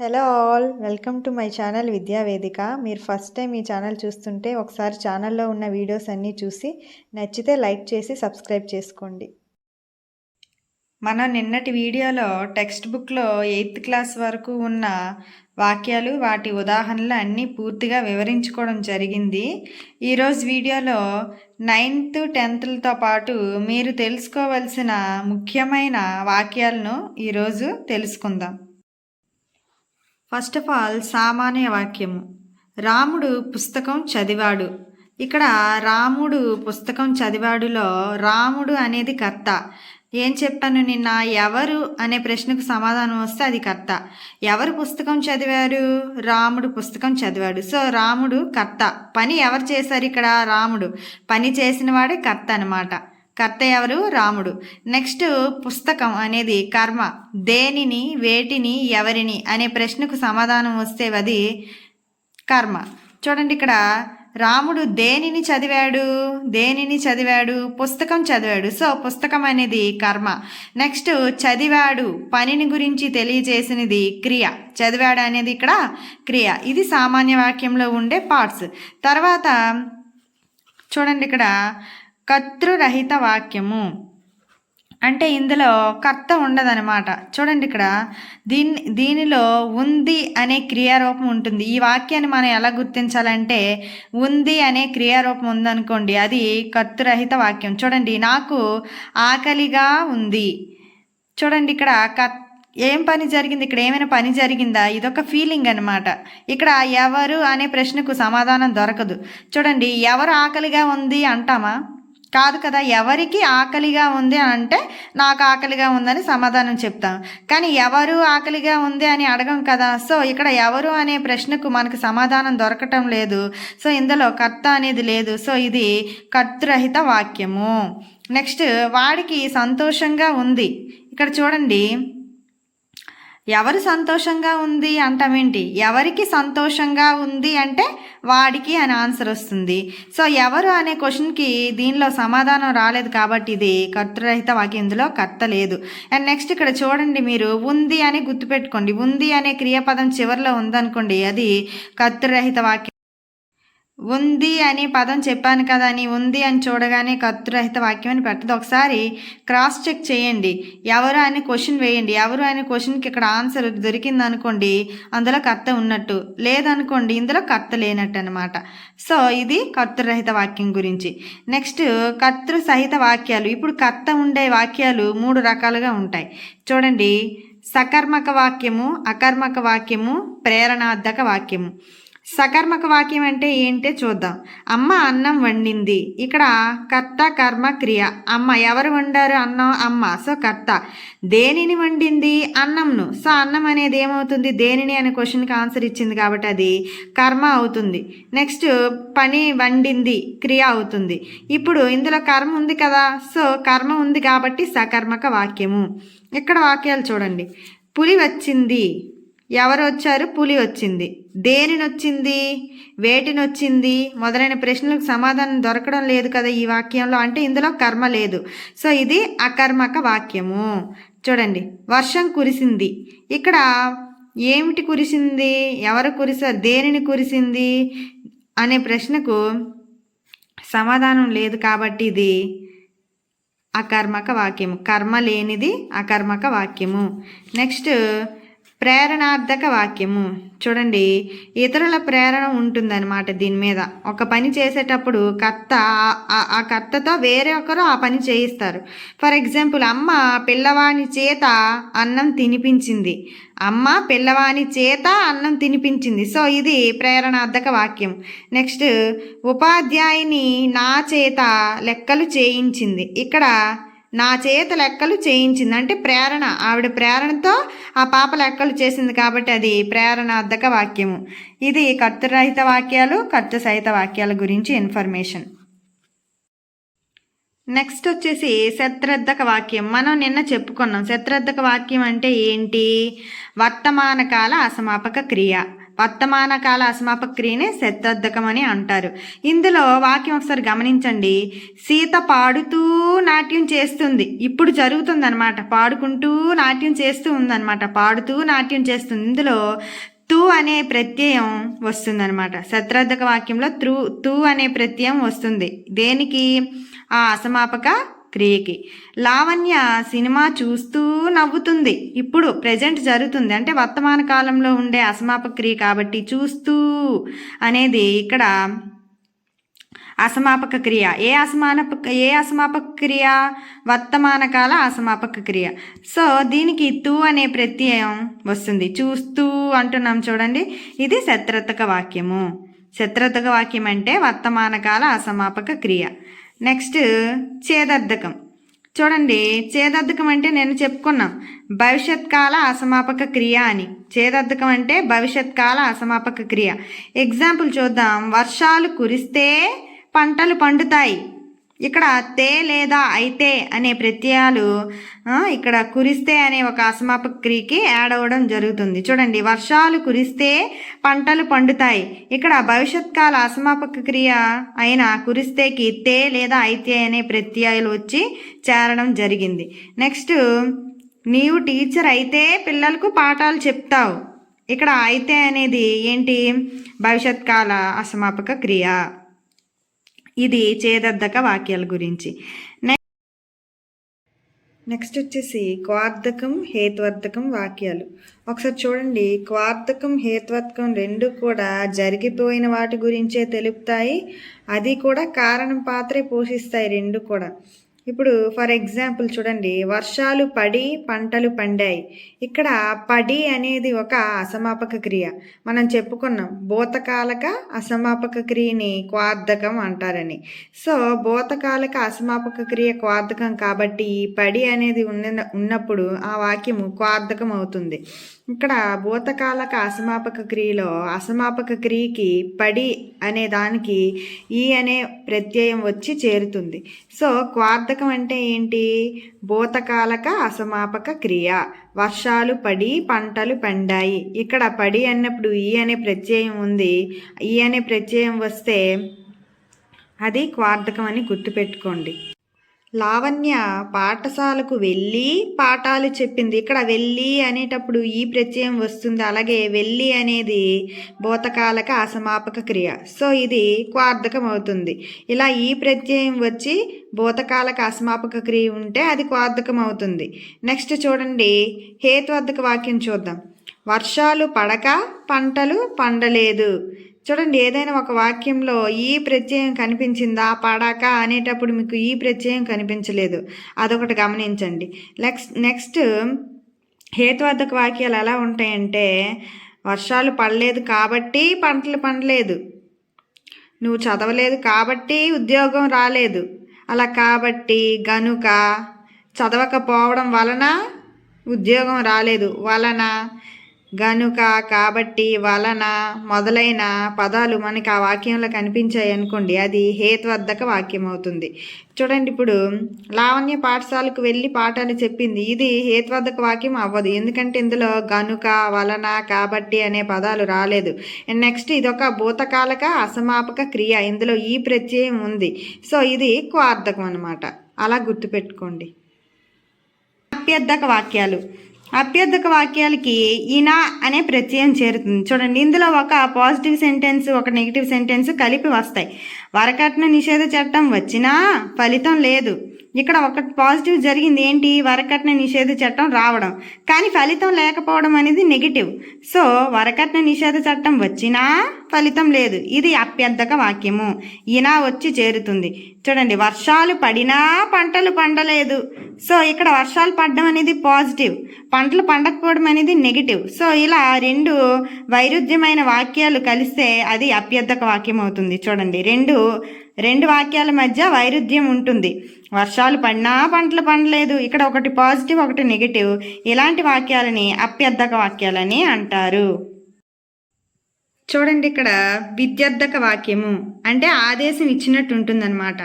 Hello all welcome to my channel Vidyavedika మీరు first time ఈ channel చూస్తుంటే ఒకసారి ఛానల్లో ఉన్న వీడియోస్ అన్నీ చూసి నచ్చితే లైక్ చేసి సబ్స్క్రైబ్ చేసుకోండి. మనం నిన్నటి వీడియోలో టెక్స్ట్ బుక్లో ఎయిత్ క్లాస్ వరకు ఉన్న వాక్యాలు వాటి ఉదాహరణలు అన్నీ పూర్తిగా వివరించుకోవడం జరిగింది. ఈరోజు వీడియోలో నైన్త్ టెన్త్లతో పాటు మీరు తెలుసుకోవలసిన ముఖ్యమైన వాక్యాలను ఈరోజు తెలుసుకుందాం. ఫస్ట్ ఆఫ్ ఆల్ సామాన్య వాక్యము. రాముడు పుస్తకం చదివాడు. ఇక్కడ రాముడు పుస్తకం చదివాడులో రాముడు అనేది కర్త. ఏం చెప్పాను నిన్న? ఎవరు అనే ప్రశ్నకు సమాధానం వస్తే అది కర్త. ఎవరు పుస్తకం చదివారు? రాముడు పుస్తకం చదివాడు. సో రాముడు కర్త. పని ఎవరు చేశారు ఇక్కడ? రాముడు. పని చేసిన వాడే కర్త అనమాట కర్త ఎవరు? రాముడు. నెక్స్ట్ పుస్తకం అనేది కర్మ. దేనిని వేటిని ఎవరిని అనే ప్రశ్నకు సమాధానం వస్తే అది కర్మ. చూడండి ఇక్కడ రాముడు దేనిని చదివాడు? దేనిని చదివాడు? పుస్తకం చదివాడు. సో పుస్తకం అనేది కర్మ. నెక్స్ట్ చదివాడు పనిని గురించి తెలియజేసినది క్రియ. చదివాడు అనేది ఇక్కడ క్రియ. ఇది సామాన్య వాక్యంలో ఉండే పార్ట్స్ తర్వాత చూడండి ఇక్కడ కర్తృరహిత వాక్యము అంటే ఇందులో కర్త ఉండదనమాట చూడండి ఇక్కడ. దీని దీనిలో ఉంది అనే క్రియారూపం ఉంటుంది. ఈ వాక్యాన్ని మనం ఎలా గుర్తించాలంటే ఉంది అనే క్రియారూపం ఉందనుకోండి అది కర్తృరహిత వాక్యం చూడండి నాకు ఆకలిగా ఉంది. చూడండి ఇక్కడ కత్ ఏం పని జరిగింది? ఇక్కడ ఏమైనా పని జరిగిందా? ఇదొక ఫీలింగ్ అనమాట ఇక్కడ ఎవరు అనే ప్రశ్నకు సమాధానం దొరకదు. చూడండి ఎవరు ఆకలిగా ఉంది అంటామా? కాదు కదా ఎవరికి ఆకలిగా ఉంది అని అంటే నాకు ఆకలిగా ఉందని సమాధానం చెప్తాం. కానీ ఎవరు ఆకలిగా ఉంది అని అడగం కదా సో ఇక్కడ ఎవరు అనే ప్రశ్నకు మనకు సమాధానం దొరకటం లేదు. సో ఇందులో కర్త అనేది లేదు. సో ఇది కర్తరహిత వాక్యము. నెక్స్ట్ వాడికి సంతోషంగా ఉంది. ఇక్కడ చూడండి. ఎవరు సంతోషంగా ఉంది అంటామేంటి ఎవరికి సంతోషంగా ఉంది అంటే వాడికి అని ఆన్సర్ వస్తుంది. సో ఎవరు అనే క్వశ్చన్కి దీనిలో సమాధానం రాలేదు కాబట్టి ఇది కర్తరహిత వాక్యం. ఇందులో కర్త లేదు. అండ్ నెక్స్ట్ ఇక్కడ చూడండి మీరు ఉంది అని గుర్తుపెట్టుకోండి. ఉంది అనే క్రియాపదం చివరిలో ఉందనుకోండి అది కర్తరహిత వాక్యం. ఉంది అని పదం చెప్పాను కదా అని ఉంది అని చూడగానే కత్తురహిత వాక్యం అని పెట్టదు ఒకసారి క్రాస్ చెక్ చేయండి. ఎవరు అని క్వశ్చన్ వేయండి. ఎవరు అని క్వశ్చన్కి ఇక్కడ ఆన్సర్ దొరికింది అనుకోండి అందులో కర్త ఉన్నట్టు. లేదనుకోండి ఇందులో కర్త లేనట్టు అనమాట సో ఇది కర్తృరహిత వాక్యం గురించి. నెక్స్ట్ కర్తృ సహిత వాక్యాలు. ఇప్పుడు కర్త ఉండే వాక్యాలు మూడు రకాలుగా ఉంటాయి. చూడండి. సకర్మక వాక్యము అకర్మక వాక్యము ప్రేరణార్థక వాక్యము. సకర్మక వాక్యం అంటే ఏంటో చూద్దాం. అమ్మ అన్నం వండింది. ఇక్కడ కర్త కర్మ క్రియ. అమ్మ ఎవరు వండారు అన్నం అమ్మ. సో కర్త. దేనిని వండింది? అన్నంను. సో అన్నం అనేది ఏమవుతుంది? దేనిని అనే క్వశ్చన్కి ఆన్సర్ ఇచ్చింది కాబట్టి అది కర్మ అవుతుంది. నెక్స్ట్ పని వండింది క్రియ అవుతుంది. ఇప్పుడు ఇందులో కర్మ ఉంది కదా. సో కర్మ ఉంది కాబట్టి సకర్మక వాక్యము. ఇక్కడ వాక్యాలు చూడండి. పులి వచ్చింది. ఎవరు వచ్చారు పులి వచ్చింది దేనినొచ్చింది? వేటినొచ్చింది? మొదలైన ప్రశ్నలకు సమాధానం దొరకడం లేదు కదా ఈ వాక్యంలో. అంటే ఇందులో కర్మ లేదు. సో ఇది అకర్మక వాక్యము. చూడండి. వర్షం కురిసింది. ఇక్కడ ఏమిటి కురిసింది? ఎవరు కురిసారు? దేనిని కురిసింది? అనే ప్రశ్నకు సమాధానం లేదు కాబట్టి ఇది అకర్మక వాక్యము. కర్మ లేనిది అకర్మక వాక్యము. నెక్స్ట్ ప్రేరణార్థక వాక్యము. చూడండి ఇతరుల ప్రేరణ ఉంటుందన్నమాట దీని మీద. ఒక పని చేసేటప్పుడు కర్త ఆ కర్తతో వేరే ఒకరు ఆ పని చేయిస్తారు. ఫర్ ఎగ్జాంపుల్ అమ్మ పిల్లవాని చేత అన్నం తినిపించింది. అమ్మ పిల్లవాని చేత అన్నం తినిపించింది. సో ఇది ప్రేరణార్థక వాక్యం. నెక్స్ట్ ఉపాధ్యాయుని నా చేత లెక్కలు చేయించింది. ఇక్కడ నా చేత లెక్కలు చేయించింది. అంటే ప్రేరణ. ఆవిడ ప్రేరణతో ఆ పాప లెక్కలు చేసింది కాబట్టి అది ప్రేరణార్థక వాక్యము. ఇది కర్తరహిత వాక్యాలు కర్త సహిత వాక్యాల గురించి ఇన్ఫర్మేషన్. నెక్స్ట్ వచ్చేసి శత్రద్ధక వాక్యం. మనం నిన్న చెప్పుకున్నాం. శత్రద్ధక వాక్యం అంటే ఏంటి? వర్తమాన కాల అసమాపక క్రియ. వర్తమాన కాల అసమాపక క్రియనే అని అంటారు. ఇందులో వాక్యం ఒకసారి గమనించండి. సీత పాడుతూ నాట్యం చేస్తుంది. ఇప్పుడు జరుగుతుంది అనమాట పాడుకుంటూ నాట్యం చేస్తూ ఉందన్నమాట. పాడుతూ నాట్యం చేస్తుంది. ఇందులో తూ అనే ప్రత్యయం వస్తుందన్నమాట. శత్రార్థక వాక్యంలో త్రూ తూ అనే ప్రత్యయం వస్తుంది. దేనికి? ఆ అసమాపక క్రియకి. లావణ్య సినిమా చూస్తూ నవ్వుతుంది. ఇప్పుడు ప్రజెంట్ జరుగుతుంది. అంటే వర్తమాన కాలంలో ఉండే అసమాపక క్రియ కాబట్టి చూస్తూ అనేది ఇక్కడ అసమాపక క్రియ. ఏ అసమానపక ఏ అసమాపక క్రియ? వర్తమాన కాల అసమాపక క్రియ. సో దీనికి తూ అనే ప్రత్యయం వస్తుంది. చూస్తూ అంటున్నాం చూడండి. ఇది శత్రతక వాక్యము. శత్రతక వాక్యం అంటే వర్తమాన కాల అసమాపక క్రియ. నెక్స్ట్ చేదర్ధకం చూడండి చేదర్ధకం అంటే నేను చెప్పుకున్నాం. భవిష్యత్ కాల అసమాపక క్రియ అని. చేదర్ధకం అంటే భవిష్యత్ కాల అసమాపక క్రియ. ఎగ్జాంపుల్ చూద్దాం. వర్షాలు కురిస్తే పంటలు పండుతాయి. ఇక్కడ తే లేదా అయితే అనే ప్రత్యయాలు ఇక్కడ కురిస్తే అనే ఒక అసమాపక క్రియకి యాడ్ అవ్వడం జరుగుతుంది. చూడండి వర్షాలు కురిస్తే పంటలు పండుతాయి. ఇక్కడ భవిష్యత్ కాల అసమాపక క్రియ అయిన కురిస్తేకి తే లేదా అయితే అనే ప్రత్యయాలు వచ్చి చేరడం జరిగింది. నెక్స్ట్ నీవు టీచర్ అయితే పిల్లలకు పాఠాలు చెప్తావు. ఇక్కడ అయితే అనేది ఏంటి? భవిష్యత్ కాల అసమాపక క్రియ. ఇది చేదద్దక వాక్యాల గురించి. నెక్స్ట్ వచ్చేసి క్వార్థకం హేత్వర్ధకం వాక్యాలు. ఒకసారి చూడండి. క్వార్థకం హేత్వర్ధకం రెండు కూడా జరిగిపోయిన వాటి గురించే తెలుపుతాయి. అది కూడా కారణం పాత్రే పోషిస్తాయి రెండు కూడా. ఇప్పుడు ఫర్ ఎగ్జాంపుల్ చూడండి వర్షాలు పడి పంటలు పండాయి. ఇక్కడ పడి అనేది ఒక అసమాపక క్రియ. మనం చెప్పుకున్నాం భూతకాలక అసమాపక క్రియని క్వార్థకం అంటారని. సో భూతకాలక అసమాపక క్రియ క్వార్థకం కాబట్టి పడి అనేది ఉన్న ఉన్నప్పుడు ఆ వాక్యము క్వార్థకం అవుతుంది. ఇక్కడ భూతకాలక అసమాపక క్రియలో అసమాపక క్రియకి పడి అనే దానికి ఈ అనే ప్రత్యయం వచ్చి చేరుతుంది. సో క్వార్థకం అంటే ఏంటి? భూతకాలక అసమాపక క్రియ. వర్షాలు పడి పంటలు పండాయి. ఇక్కడ పడి అన్నప్పుడు ఈ అనే ప్రత్యయం ఉంది. ఈ అనే ప్రత్యయం వస్తే అది క్వార్థకం అని గుర్తుపెట్టుకోండి. లావణ్య పాఠశాలకు వెళ్ళి పాఠాలు చెప్పింది. ఇక్కడ వెళ్ళి అనేటప్పుడు ఈ ప్రత్యయం వస్తుంది. అలాగే వెళ్ళి అనేది భూతకాలక అసమాపక క్రియ. సో ఇది క్వార్థకం అవుతుంది. ఇలా ఈ ప్రత్యయం వచ్చి భూతకాలక అసమాపక క్రియ ఉంటే అది క్వార్థకం అవుతుంది. నెక్స్ట్ చూడండి. హేతువర్ధక వాక్యం చూద్దాం. వర్షాలు పడక పంటలు పండలేదు. చూడండి ఏదైనా ఒక వాక్యంలో ఈ ప్రత్యయం కనిపించిందా పడాక అనేటప్పుడు మీకు ఈ ప్రత్యయం కనిపించలేదు. అదొకటి గమనించండి. నెక్స్ట్ నెక్స్ట్ హేతువర్ధక వాక్యాలు ఎలా ఉంటాయంటే వర్షాలు పడలేదు కాబట్టి పంటలు పండలేదు. నువ్వు చదవలేదు కాబట్టి ఉద్యోగం రాలేదు. అలా కాబట్టి గనుక చదవకపోవడం వలన ఉద్యోగం రాలేదు. వలన గనుక కాబట్టి వలన మొదలైన పదాలు మనకి ఆ వాక్యంలో కనిపించాయి అనుకోండి. అది హేతువర్ధక వాక్యం అవుతుంది చూడండి ఇప్పుడు లావణ్య పాఠశాలకు వెళ్ళి పాఠాలు చెప్పింది. ఇది హేత్వర్ధక వాక్యం అవ్వదు. ఎందుకంటే ఇందులో గనుక వలన కాబట్టి అనే పదాలు రాలేదు. నెక్స్ట్ ఇది ఒక భూతకాలక అసమాపక క్రియ. ఇందులో ఈ ప్రత్యయం ఉంది. సో ఇది క్వార్థకం అనమాట అలా గుర్తుపెట్టుకోండి. అభ్యర్థక వాక్యాలు. అభ్యర్థక వాక్యాలకి ఈనా అనే ప్రత్యయం చేరుతుంది. చూడండి ఇందులో ఒక పాజిటివ్ సెంటెన్స్ ఒక నెగిటివ్ సెంటెన్స్ కలిపి వస్తాయి. వరకట్న నిషేధ చట్టం వచ్చినా ఫలితం లేదు. ఇక్కడ ఒక పాజిటివ్ జరిగింది ఏంటి? వరకట్న నిషేధ చట్టం రావడం. కానీ ఫలితం లేకపోవడం అనేది నెగిటివ్. సో వరకట్న నిషేధ చట్టం వచ్చినా ఫలితం లేదు. ఇది అభ్యర్థక వాక్యము. ఇనా వచ్చి చేరుతుంది. చూడండి వర్షాలు పడినా పంటలు పండలేదు. సో ఇక్కడ వర్షాలు పడడం అనేది పాజిటివ్. పంటలు పండకపోవడం అనేది నెగిటివ్. సో ఇలా రెండు వైరుధ్యమైన వాక్యాలు కలిస్తే అది అభ్యర్థక వాక్యం అవుతుంది. చూడండి రెండు రెండు వాక్యాల మధ్య వైరుధ్యం ఉంటుంది. వర్షాలు పడినా పంటలు పండలేదు. ఇక్కడ ఒకటి పాజిటివ్ ఒకటి నెగిటివ్. ఇలాంటి వాక్యాలని అభ్యర్థక వాక్యాలని అంటారు. చూడండి ఇక్కడ విద్యార్థక వాక్యము. అంటే ఆదేశం ఇచ్చినట్టు ఉంటుందన్నమాట.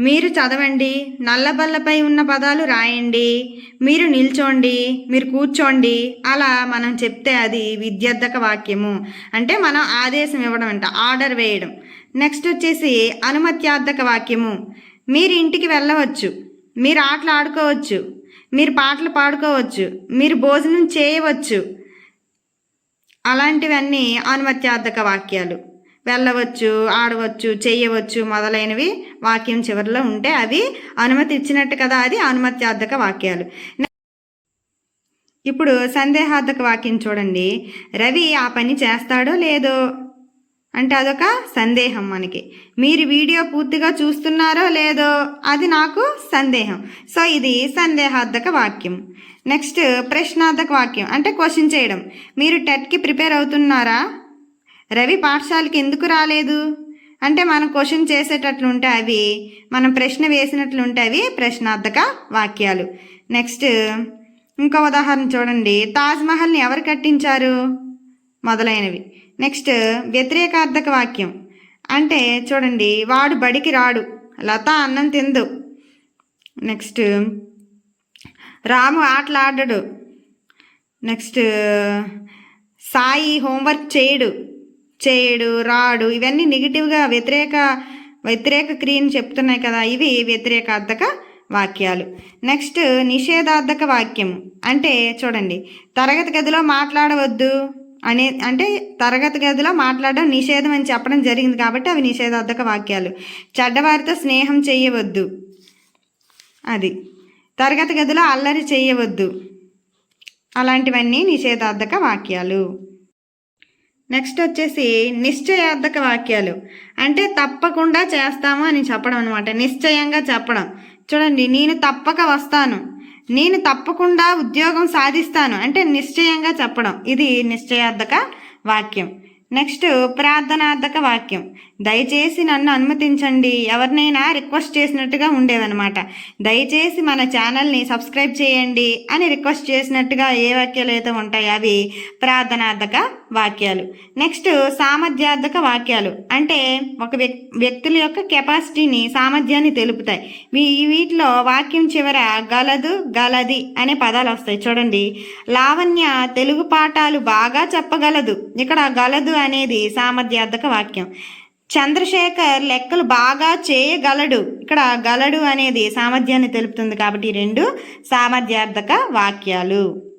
మీరు చదవండి నల్లబల్లపై ఉన్న పదాలు రాయండి మీరు నిల్చోండి మీరు కూర్చోండి. అలా మనం చెప్తే అది విద్యార్థక వాక్యము. అంటే మనం ఆదేశం ఇవ్వడం అంట ఆర్డర్ వేయడం. నెక్స్ట్ వచ్చేసి అనుమత్యార్థక వాక్యము. మీరు ఇంటికి వెళ్ళవచ్చు. మీరు ఆటలు ఆడుకోవచ్చు. మీరు పాటలు పాడుకోవచ్చు. మీరు భోజనం చేయవచ్చు. అలాంటివన్నీ అనుమత్యార్థక వాక్యాలు. వెళ్ళవచ్చు ఆడవచ్చు చేయవచ్చు మొదలైనవి వాక్యం చివరిలో ఉంటే అవి అనుమతి ఇచ్చినట్టు కదా అది అనుమత్యార్థక వాక్యాలు. ఇప్పుడు సందేహార్థక వాక్యం చూడండి. రవి ఆ పని చేస్తాడో లేదో? అంటే అదొక సందేహం మనకి. మీరు వీడియో పూర్తిగా చూస్తున్నారో లేదో అది నాకు సందేహం. సో ఇది సందేహార్థక వాక్యం. నెక్స్ట్ ప్రశ్నార్థక వాక్యం. అంటే క్వశ్చన్ చేయడం. మీరు టెట్కి ప్రిపేర్ అవుతున్నారా? రవి పాఠశాలకి ఎందుకు రాలేదు? అంటే మనం క్వశ్చన్ చేసేటట్లుంటే అవి మనం ప్రశ్న వేసినట్లుంటే అవి ప్రశ్నార్థక వాక్యాలు. నెక్స్ట్ ఇంకో ఉదాహరణ చూడండి. తాజ్మహల్ని ఎవరు కట్టించారు? మొదలైనవి. నెక్స్ట్ వ్యతిరేకార్థక వాక్యం. అంటే చూడండి వాడు బడికి రాడు లత అన్నం తిందు. నెక్స్ట్ రాము ఆటలాడడు. నెక్స్ట్ సాయి హోంవర్క్ చేయడు చేయడు రాడు. ఇవన్నీ నెగిటివ్గా వ్యతిరేక వ్యతిరేక క్రియను చెప్తున్నాయి కదా ఇవి వ్యతిరేకార్థక వాక్యాలు. నెక్స్ట్ నిషేధార్థక వాక్యం. అంటే చూడండి తరగతి గదిలో మాట్లాడవద్దు. అనే అంటే తరగతి గదిలో మాట్లాడడం నిషేధం అని చెప్పడం జరిగింది కాబట్టి అవి నిషేధార్థక వాక్యాలు. చెడ్డవారితో స్నేహం చేయవద్దు. అది. తరగతి గదిలో అల్లరి చేయవద్దు. అలాంటివన్నీ నిషేధార్థక వాక్యాలు. నెక్స్ట్ వచ్చేసి నిశ్చయార్థక వాక్యాలు. అంటే తప్పకుండా చేస్తాము అని చెప్పడం అనమాట నిశ్చయంగా చెప్పడం. చూడండి నేను తప్పక వస్తాను. నేను తప్పకుండా ఉద్యోగం సాధిస్తాను అంటే నిశ్చయంగా చెప్పడం. ఇది నిశ్చయార్థక వాక్యం. నెక్స్ట్ ప్రార్థనార్థక వాక్యం. దయచేసి నన్ను అనుమతించండి. ఎవరినైనా రిక్వెస్ట్ చేసినట్టుగా ఉండేదనమాట దయచేసి మన ఛానల్ని సబ్స్క్రైబ్ చేయండి అని రిక్వెస్ట్ చేసినట్టుగా ఏ వాక్యాలు అయితే ఉంటాయో అవి ప్రార్థనార్థక వాక్యాలు. నెక్స్ట్ సామర్థ్యార్థక వాక్యాలు. అంటే ఒక వ్యక్తుల యొక్క కెపాసిటీని సామర్థ్యాన్ని తెలుపుతాయి. వీటిలో వాక్యం చివర గలదు గలది అనే పదాలు వస్తాయి. చూడండి. లావణ్య తెలుగు పాఠాలు బాగా చెప్పగలదు. ఇక్కడ గలదు అనేది సామర్థ్యార్థక వాక్యం. చంద్రశేఖర్ లెక్కలు బాగా చేయగలడు. ఇక్కడ గలడు అనేది సామర్థ్యాన్ని తెలుపుతుంది కాబట్టి రెండు సామర్థ్యార్థక వాక్యాలు.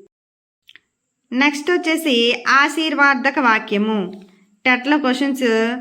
నెక్స్ట్ వచ్చేసి ఆశీర్వాదక వాక్యము. టెట్ల క్వశ్చన్స్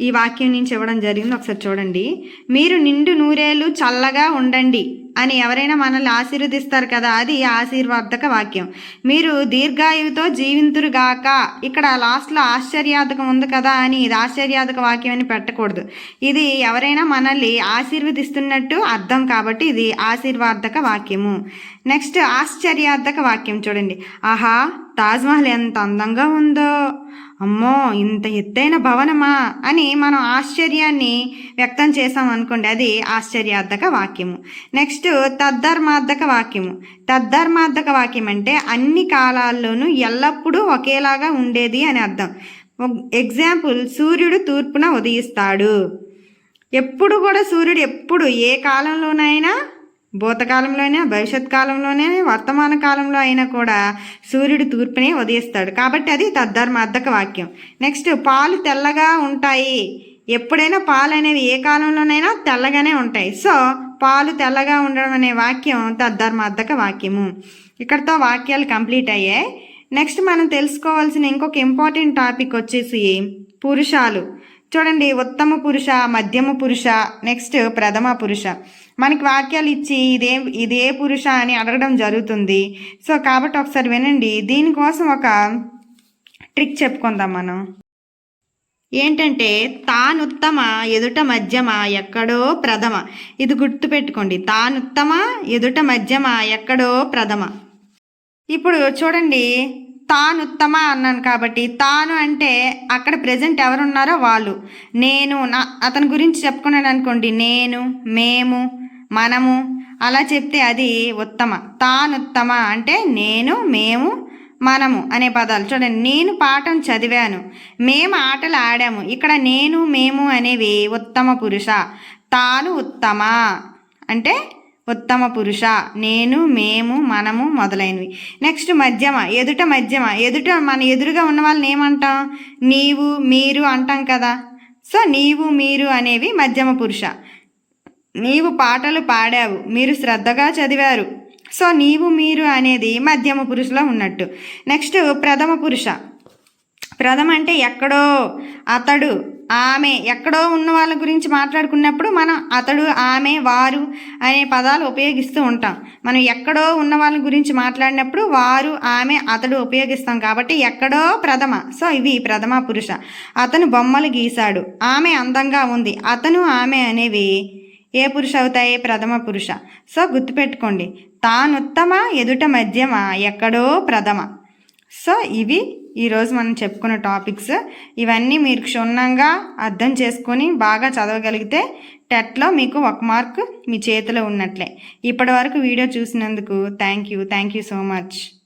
ఈ వాక్యం నుంచి ఇవ్వడం జరిగింది. ఒకసారి చూడండి. మీరు నిండు నూరేళ్ళు చల్లగా ఉండండి అని ఎవరైనా మనల్ని ఆశీర్వదిస్తారు కదా? అది ఆశీర్వాదక వాక్యం. మీరు దీర్ఘాయువుతో జీవింతురుగాక ఇక్కడ లాస్ట్లో ఆశ్చర్యార్థకం ఉంది కదా అని ఇది ఆశ్చర్యార్థక వాక్యం అని పెట్టకూడదు. ఇది ఎవరైనా మనల్ని ఆశీర్వదిస్తున్నట్టు అర్థం కాబట్టి ఇది ఆశీర్వాదక వాక్యము. నెక్స్ట్ ఆశ్చర్యార్థక వాక్యం చూడండి. ఆహా తాజ్మహల్ ఎంత అందంగా ఉందో. అమ్మో ఇంత ఎత్తైన భవనమా అని మనం ఆశ్చర్యాన్ని వ్యక్తం చేసాం అనుకోండి అది ఆశ్చర్యార్థక వాక్యము. నెక్స్ట్ తద్ధర్మార్థక వాక్యము. తద్ధర్మార్థక వాక్యం అంటే అన్ని కాలాల్లోనూ ఎల్లప్పుడూ ఒకేలాగా ఉండేది అని అర్థం. ఎగ్జాంపుల్ సూర్యుడు తూర్పున ఉదయిస్తాడు. ఎప్పుడు కూడా సూర్యుడు ఎప్పుడు ఏ కాలంలోనైనా భూతకాలంలోనే భవిష్యత్ కాలంలోనే వర్తమాన కాలంలో అయినా కూడా సూర్యుడు తూర్పునే ఉదయిస్తాడు. కాబట్టి అది తద్ధర్మార్థక వాక్యం. నెక్స్ట్ పాలు తెల్లగా ఉంటాయి. ఎప్పుడైనా పాలు అనేవి ఏ కాలంలోనైనా తెల్లగానే ఉంటాయి. సో పాలు తెల్లగా ఉండడం అనే వాక్యం తద్ధర్మార్థక వాక్యము. ఇక్కడతో వాక్యాలు కంప్లీట్ అయ్యాయి. నెక్స్ట్ మనం తెలుసుకోవాల్సిన ఇంకొక ఇంపార్టెంట్ టాపిక్ వచ్చేసి పురుషాలు. చూడండి ఉత్తమ పురుష మధ్యమ పురుష నెక్స్ట్ ప్రథమ పురుష. మనకి వాక్యాలు ఇచ్చి ఇదే ఇదే పురుష అని అడగడం జరుగుతుంది. సో కాబట్టి ఒకసారి వినండి. దీనికోసం ఒక ట్రిక్ చెప్పుకుందాం మనం. ఏంటంటే తానుత్తమ ఎదుట మధ్యమ ఎక్కడో ప్రథమ. ఇది గుర్తుపెట్టుకోండి. తానుత్తమ ఎదుట మధ్యమ ఎక్కడో ప్రథమ. ఇప్పుడు చూడండి. తాను ఉత్తమ అన్నాను కాబట్టి తాను అంటే అక్కడ ప్రజెంట్ ఎవరున్నారో వాళ్ళు. నేను నా అతని గురించి చెప్పుకున్నాను అనుకోండి. నేను మేము మనము అలా చెప్తే అది ఉత్తమ. తానుత్తమ అంటే నేను మేము మనము అనే పదాలు. చూడండి నేను పాఠం చదివాను. మేము ఆటలు ఆడాము. ఇక్కడ నేను మేము అనేవి ఉత్తమ పురుష. తాను ఉత్తమ అంటే ఉత్తమ పురుష. నేను మేము మనము మొదలైనవి. నెక్స్ట్ మధ్యమ ఎదుట మధ్యమ. ఎదుట మన ఎదురుగా ఉన్న వాళ్ళని ఏమంటాం? నీవు మీరు అంటాం కదా. సో నీవు మీరు అనేవి మధ్యమ పురుష. నీవు పాటలు పాడావు మీరు శ్రద్ధగా చదివారు. సో నీవు మీరు అనేది మధ్యమ పురుషులో ఉన్నట్టు. నెక్స్ట్ ప్రథమ పురుష. ప్రథమ అంటే ఎక్కడో అతడు ఆమె. ఎక్కడో ఉన్న వాళ్ళ గురించి మాట్లాడుకున్నప్పుడు మనం అతడు ఆమె వారు అనే పదాలు ఉపయోగిస్తూ ఉంటాం. మనం ఎక్కడో ఉన్న వాళ్ళ గురించి మాట్లాడినప్పుడు వారు ఆమె అతడు ఉపయోగిస్తాం కాబట్టి ఎక్కడో ప్రథమ. సో ఇవి ప్రథమ పురుష. అతను బొమ్మలు గీశాడు. ఆమె అందంగా ఉంది. అతను ఆమె అనేవి ఏ పురుష అవుతాయి? ప్రథమ పురుష. సో గుర్తుపెట్టుకోండి. తానుత్తమ ఎదుట మధ్యమ? ఎక్కడో ప్రథమ. సో ఇవి ఈరోజు మనం చెప్పుకున్న టాపిక్స్. ఇవన్నీ మీరు క్షుణ్ణంగా అర్థం చేసుకొని బాగా చదవగలిగితే టెట్లో మీకు ఒక మార్క్ మీ చేతిలో ఉన్నట్లే. ఇప్పటి వరకు వీడియో చూసినందుకు thank you. Thank you so much.